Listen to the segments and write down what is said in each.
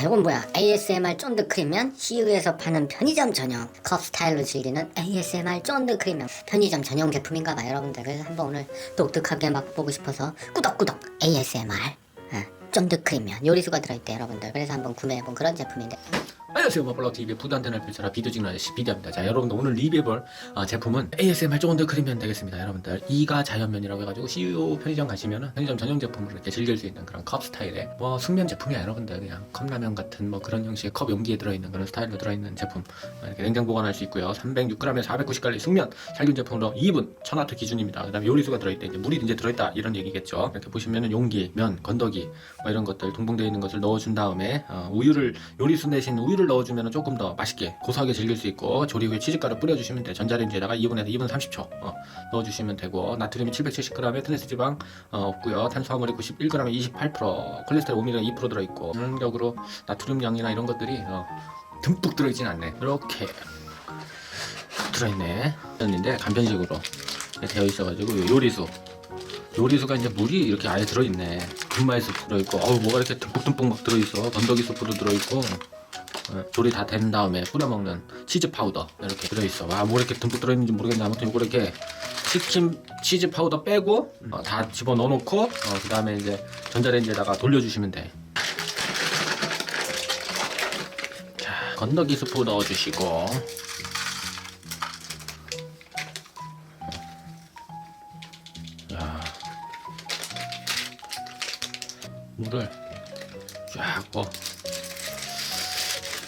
자, 이건 뭐야? ASMR 쫀득 크림면 CU에서 파는 편의점 전용 컵 스타일로 즐기는 ASMR 쫀득 크림면 편의점 전용 제품인가 봐 여러분들. 그래서 한번 오늘 독특하게 맛보고 싶어서 꾸덕꾸덕 ASMR 어, 쫀득 크림면 요리수가 들어있대 여러분들. 그래서 한번 구매해본 그런 제품인데. 안녕하세요. 마블러 TV의 부단단을 펼쳐라 비디오 찍는 아저씨 비디오입니다. 자 여러분들 오늘 리뷰해볼 어, 제품은 ASMR 쫀득 크림면 되겠습니다. 여러분들 이가 자연면이라고 해가지고 CU 편의점 가시면은 편의점 전용 제품으로 이렇게 즐길 수 있는 그런 컵 스타일의 뭐 숙면 제품이야 여러분들. 그냥 컵라면 같은 뭐 그런 형식의 컵 용기에 들어있는 그런 스타일로 들어있는 제품. 어, 이렇게 냉장 보관할 수 있고요. 306g에 490칼로리 숙면 살균 제품으로 2분 1000와트 기준입니다. 그 다음에 요리수가 들어있대 이제 물이 이제 들어있다. 이런 얘기겠죠. 이렇게 보시면은 용기 면 건더기 뭐 이런 것들 동봉되어 있는 것을 넣어준 다음에 어, 우유를 요리수 대신 우유 를 넣어주면 조금 더 맛있게 고소하게 즐길 수 있고 조리 후에 치즈가루 뿌려주시면 돼. 전자레인지에다가 2분에서 2분 30초. 어, 넣어주시면 되고 나트륨이 770g에 트랜스 지방 어, 없고요. 탄수화물이 91g에 28% 콜레스테롤 5mg에 2% 들어있고 전적으로 나트륨 양이나 이런 것들이 어, 듬뿍 들어있진 않네. 이렇게 들어있네. 인데 간편식으로 되어 있어가지고 요 요리수. 요리수가 이제 물이 이렇게 아예 들어있네. 분말 수 들어있고, 어우, 뭐가 이렇게 듬뿍듬뿍 막 들어있어. 건더기 수프도 들어있고, 어, 조리 다 된 다음에 뿌려 먹는 치즈 파우더 이렇게 들어있어. 와, 뭐 이렇게 듬뿍 들어있는지 모르겠는데, 아무튼 이거 이렇게 치킨 치즈 파우더 빼고, 어, 다 집어 넣어놓고, 어, 그 다음에 이제 전자레인지에다가 돌려주시면 돼. 자, 건더기 수프 넣어주시고, 야. 물을 쫙 뭐.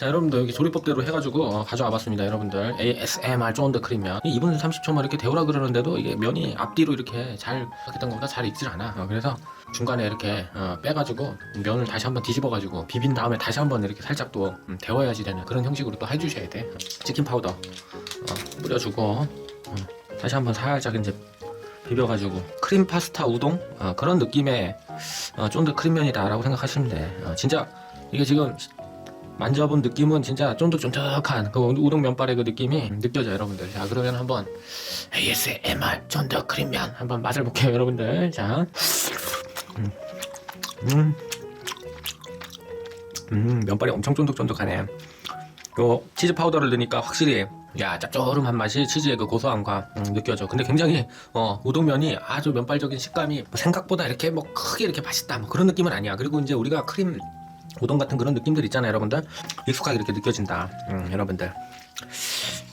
자 여러분들 여기 조리법대로 해가지고 어, 가져와 봤습니다 여러분들. ASMR 쫀드 크림면. 2분 30초만 이렇게 데우라 그러는데도 이게 면이 앞뒤로 이렇게 잘 했던 것보다 잘 익질 않아. 어, 그래서 중간에 이렇게 어, 빼가지고 면을 다시 한번 뒤집어가지고 비빈 다음에 다시 한번 이렇게 살짝 또 음, 데워야지 되는 그런 형식으로 또 해주셔야 돼. 치킨 파우더. 어, 뿌려주고 어, 다시 한번 살짝 이제 비벼가지고 크림 파스타 우동? 어, 그런 느낌의 어, 쫀득 크림면이다라고 생각하시면 돼. 어, 진짜 이게 지금 만져본 느낌은 진짜 쫀득쫀득한 그 우동 면발의 그 느낌이 느껴져요, 여러분들. 자, 그러면 한번 ASMR 쫀득 크림면 한번 맛을 볼게요, 여러분들. 자, 음, 음, 음 면발이 엄청 쫀득쫀득하네. 요 치즈 파우더를 넣으니까 확실히 야 짭조름한 맛이 치즈의 그 고소함과 음, 느껴져. 근데 굉장히 어, 우동면이 아주 면발적인 식감이 생각보다 이렇게 뭐 크게 이렇게 맛있다 뭐 그런 느낌은 아니야. 그리고 이제 우리가 크림 우동 같은 그런 느낌들 있잖아요, 여러분들. 익숙하게 이렇게 느껴진다, 음, 여러분들.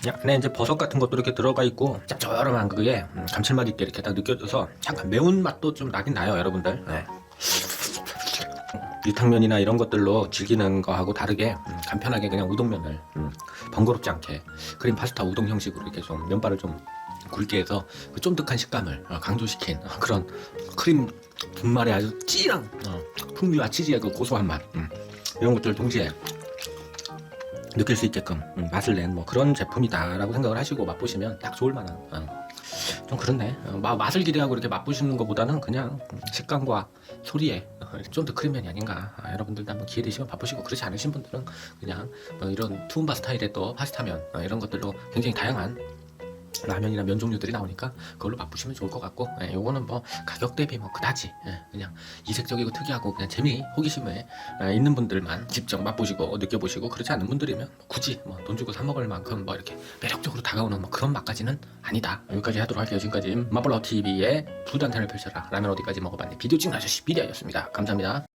야, 안에 이제 버섯 같은 것도 이렇게 들어가 있고 짭조름한 그게 음, 감칠맛 있게 이렇게 딱 느껴져서 약간 매운 맛도 좀 나긴 나요, 여러분들. 네. 유탕면이나 이런 것들로 즐기는 거하고 다르게 음, 간편하게 그냥 우동면을 음, 번거롭지 않게 크림 파스타 우동 형식으로 이렇게 좀 면발을 좀 굵게 해서 그 쫀득한 식감을 어, 강조시킨 어, 그런 크림 분말의 아주 찐한 어, 풍미와 치즈의 그 고소한 맛. 음, 이런 것들 동시에 느낄 수 있게끔 음, 맛을 낸 뭐 그런 제품이다라고 생각을 하시고 맛보시면 딱 좋을 만한 어, 좀 그렇네. 어, 마- 맛을 기대하고 이렇게 맛보시는 것보다는 그냥 음, 식감과 소리에 좀 더 크림면이 아닌가. 아, 여러분들도 한번 기회 되시면 맛보시고 그렇지 않으신 분들은 그냥 뭐 이런 투움바 스타일의 또 파스타면 어, 이런 것들로 굉장히 다양한 라면이나 면 종류들이 나오니까 그걸로 맛보시면 좋을 것 같고 예, 요거는 뭐 가격 대비 뭐 그다지 예, 그냥 이색적이고 특이하고 그냥 재미 호기심에 예, 있는 분들만 직접 맛보시고 느껴보시고 그렇지 않은 분들이면 뭐 굳이 뭐 돈 주고 사 먹을 만큼 뭐 이렇게 매력적으로 다가오는 뭐 그런 맛까지는 아니다. 여기까지 하도록 할게요. 지금까지 마블러 TV의 두 단탄을 펼쳐라. 라면 어디까지 먹어봤니? 비디오 찍는 아저씨 비디오였습니다. 감사합니다